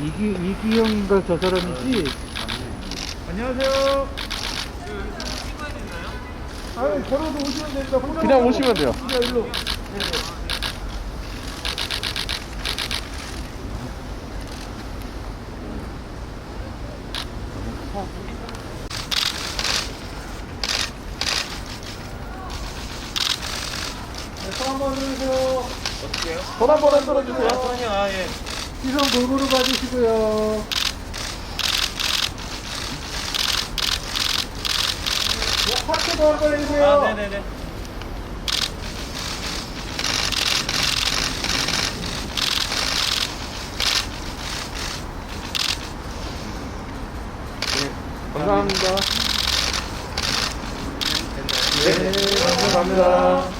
이기, 이기영인가 저 사람이지? 안녕하세요. 아유, 걸어서 오시면 됩니다. 그냥 오시면 돼요. 그냥 일로. 네, 손 한번 들으세요. 손 한 번 흔들어 주세요. 손이요, 아, 예. 시선 골고루 봐주시고요. 네, 하트도 한번 해주세요. 아, 네네네. 감사합니다. 네, 감사합니다.